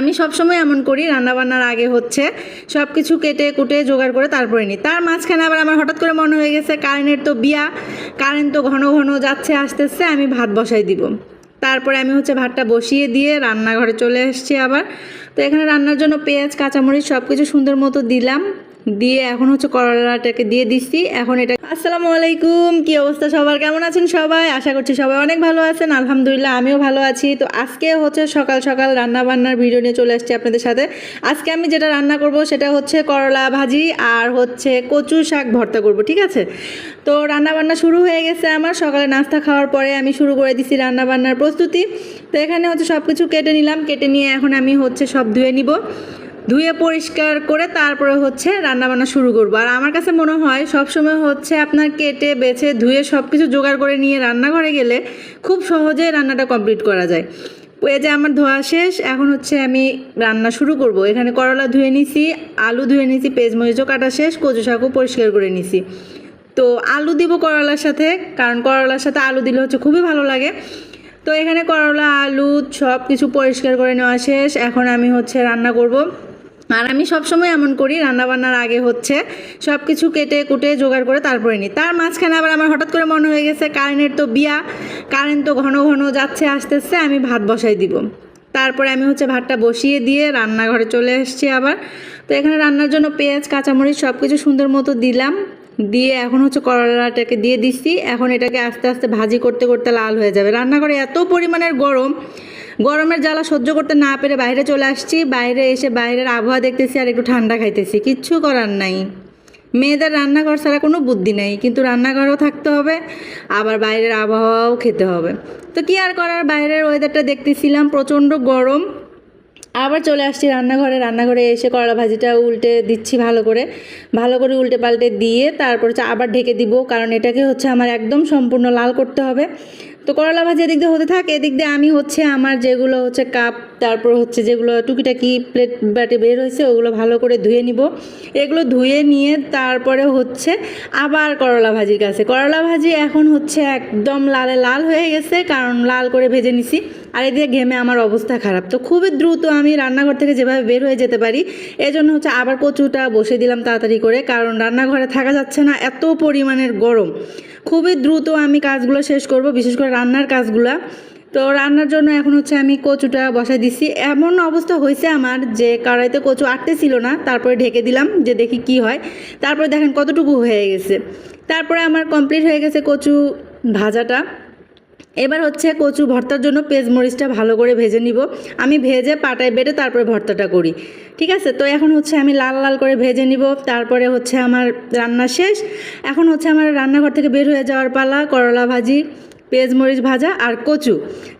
আমি সবসময় এমন করি, রান্নাবান্নার আগে হচ্ছে সব কিছু কেটে কুটে জোগাড় করে তারপরে নিই। তার মাঝখানে আবার আমার হঠাৎ করে মনে হয়ে গেছে, কারেন্টের তো বিয়া, কারেন্ট তো ঘন ঘন যাচ্ছে, আসতেছে, আমি ভাত বসাই দিব। তারপরে আমি হচ্ছে ভাতটা বসিয়ে দিয়ে রান্নাঘরে চলে এসেছি আবার। তো এখানে রান্নার জন্য পেঁয়াজ, কাঁচামরিচ সব কিছু সুন্দর মতো দিলাম। দিয়ে এখন হচ্ছে করলাটাকে দিয়ে দিচ্ছি এখন এটা আসসালামু আলাইকুম, কি অবস্থা সবার? কেমন আছেন সবাই? আশা করছি সবাই অনেক ভালো আছেন। আলহামদুলিল্লাহ, আমিও ভালো আছি। তো আজকে হচ্ছে সকাল সকাল রান্না বান্নার ভিডিও নিয়ে চলে আসছি আপনাদের সাথে। আজকে আমি যেটা রান্না করব সেটা হচ্ছে করলা ভাজি আর হচ্ছে কচু শাক ভর্তা করব, ঠিক আছে? তো রান্না বান্না শুরু হয়ে গেছে আমার। সকালে নাস্তা খাওয়ার পরে আমি শুরু করে দিছি রান্না বান্নার প্রস্তুতি। তো এখানে হচ্ছে সব কিছু কেটে নিলাম। কেটে নিয়ে এখন আমি হচ্ছে সব ধুয়ে নিব। ধুয়ে পরিষ্কার করে তারপরে হচ্ছে রান্নাবান্না শুরু করব। আর আমার কাছে মনে হয় সবসময় হচ্ছে আপনার কেটে, বেছে, ধুয়ে সব কিছু জোগাড় করে নিয়ে রান্নাঘরে গেলে খুব সহজে রান্নাটা কমপ্লিট করা যায়। এই যে আমার ধোয়া শেষ, এখন হচ্ছে আমি রান্না শুরু করব। এখানে করলা ধুয়ে নিছি, আলু ধুয়ে নিছি পেঁয়াজ মরিচও কাটা শেষ, কচু শাকও পরিষ্কার করে নিছি। তো আলু দিব করলার সাথে, কারণ করলার সাথে আলু দিলে হচ্ছে খুবই ভালো লাগে। তো এখানে করলা, আলু সব কিছু পরিষ্কার করে নেওয়া শেষ। এখন আমি হচ্ছে রান্না করব। আর আমি সবসময় এমন করি, রান্নাবান্নার আগে হচ্ছে সব কিছু কেটে কুটে জোগাড় করে তারপরে নিই। তার মাঝখানে আবার আমার হঠাৎ করে মনে হয়ে গেছে, কারেন্টের তো বিয়া, কারেন্ট তো ঘন ঘন যাচ্ছে, আসতেছে, আমি ভাত বসাই দিব। তারপরে আমি হচ্ছে ভাতটা বসিয়ে দিয়ে রান্নাঘরে চলে এসেছি আবার। তো এখানে রান্নার জন্য পেঁয়াজ, কাঁচামরিচ সব কিছু সুন্দর মতো দিলাম। দিয়ে এখন হচ্ছে করলাটাকে দিয়ে দিচ্ছি এখন এটাকে আস্তে আস্তে ভাজি করতে করতে লাল হয়ে যাবে। রান্নাঘরে এত পরিমাণের গরম গরমের জ্বালা সহ্য করতে না পেরে বাইরে চলে আসছি। বাইরে এসে বাইরের আবহাওয়া দেখতেছি আর একটু ঠান্ডা খাইতেছি। কিচ্ছু করার নাই। মেয়েদের রান্নাঘর ছাড়া কোনো বুদ্ধি নেই। কিন্তু রান্নাঘরও থাকতে হবে, আবার বাইরের আবহাওয়াও খেতে হবে। তো কি আর করার? বাইরের ওয়েদারটা দেখতেছিলাম, প্রচণ্ড গরম। আবার চলে আসছি রান্নাঘরে। রান্নাঘরে এসে করলা ভাজিটা উল্টে দিচ্ছি ভালো করে। ভালো করে উল্টে পাল্টে দিয়ে তারপর হচ্ছে আবার ঢেকে দিব, কারণ এটাকে হচ্ছে আমার একদম সম্পূর্ণ লাল করতে হবে। তো করলা ভাজি এদিক দিয়ে হতে থাকে, এদিক দিয়ে আমি হচ্ছে আমার যেগুলো হচ্ছে কাপ তারপর হচ্ছে যেগুলো টুকিটাকি প্লেট বাটে বের হয়েছে, ওগুলো ভালো করে ধুয়ে নিব। এগুলো ধুয়ে নিয়ে তারপরে হচ্ছে আবার করলা ভাজির কাছে। করলা ভাজি এখন হচ্ছে একদম লালে লাল হয়ে গেছে, কারণ লাল করে ভেজে নিছি। আর এদিকে ঘেমে আমার অবস্থা খারাপ। তো খুবই দ্রুত আমি রান্নাঘর থেকে যেভাবে বের হয়ে যেতে পারি এই জন্য হচ্ছে আবার কচুটা বসে দিলাম তাড়াতাড়ি করে, কারণ রান্নাঘরে থাকা যাচ্ছে না, এত পরিমাণের গরম। খুবই দ্রুত আমি কাজগুলো শেষ করব, বিশেষ করে রান্নার কাজগুলো। তো রান্নার জন্য এখন হচ্ছে আমি কচুটা বসাই দিচ্ছি এমন অবস্থা হয়েছে আমার যে কড়াইতে কচু আটতে ছিল না, তারপরে ঢেকে দিলাম যে দেখি কি হয়। তারপরে দেখেন কতটুকু হয়ে গেছে। তারপরে আমার কমপ্লিট হয়ে গেছে কচু ভাজাটা। এবার হচ্ছে কচু ভর্তার জন্য পেঁয়াজ মরিচটা ভালো করে ভেজে নিব। আমি ভেজে পাটায় বেটে তারপরে ভর্তাটা করি। ঠিক আছে? তো এখন হচ্ছে আমি লাল লাল করে ভেজে নিব। তারপরে হচ্ছে আমার রান্না শেষ। এখন হচ্ছে আমার রান্নাঘর থেকে বের হয়ে যাওয়ার পালা, করলা ভাজি। পেঁয়াজ মরিচ ভাজা আর কচু।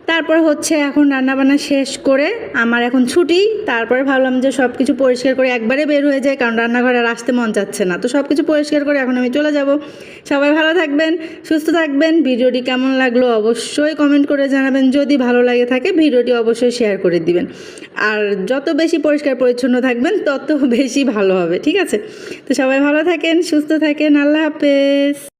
তারপর হচ্ছে এখন রান্নাবান্না শেষ করে আমার এখন ছুটি। তারপরে ভাবলাম যে সব কিছু পরিষ্কার করে একবারে বের হয়ে যায় কারণ রান্নাঘরে আর আসতে মন চাচ্ছে না। তো সব কিছু পরিষ্কার করে এখন আমি চলে যাব। সবাই ভালো থাকবেন, সুস্থ থাকবেন। ভিডিওটি কেমন লাগল অবশ্যই কমেন্ট করে জানাবেন। যদি ভালো লাগে থাকে, ভিডিওটি অবশ্যই শেয়ার করে দিবেন। আর যত বেশি পরিষ্কার পরিচ্ছন্ন থাকবেন, তত বেশি ভালো হবে, ঠিক আছে? তো সবাই ভালো থাকেন, সুস্থ থাকেন। আল্লাহ হাফেজ।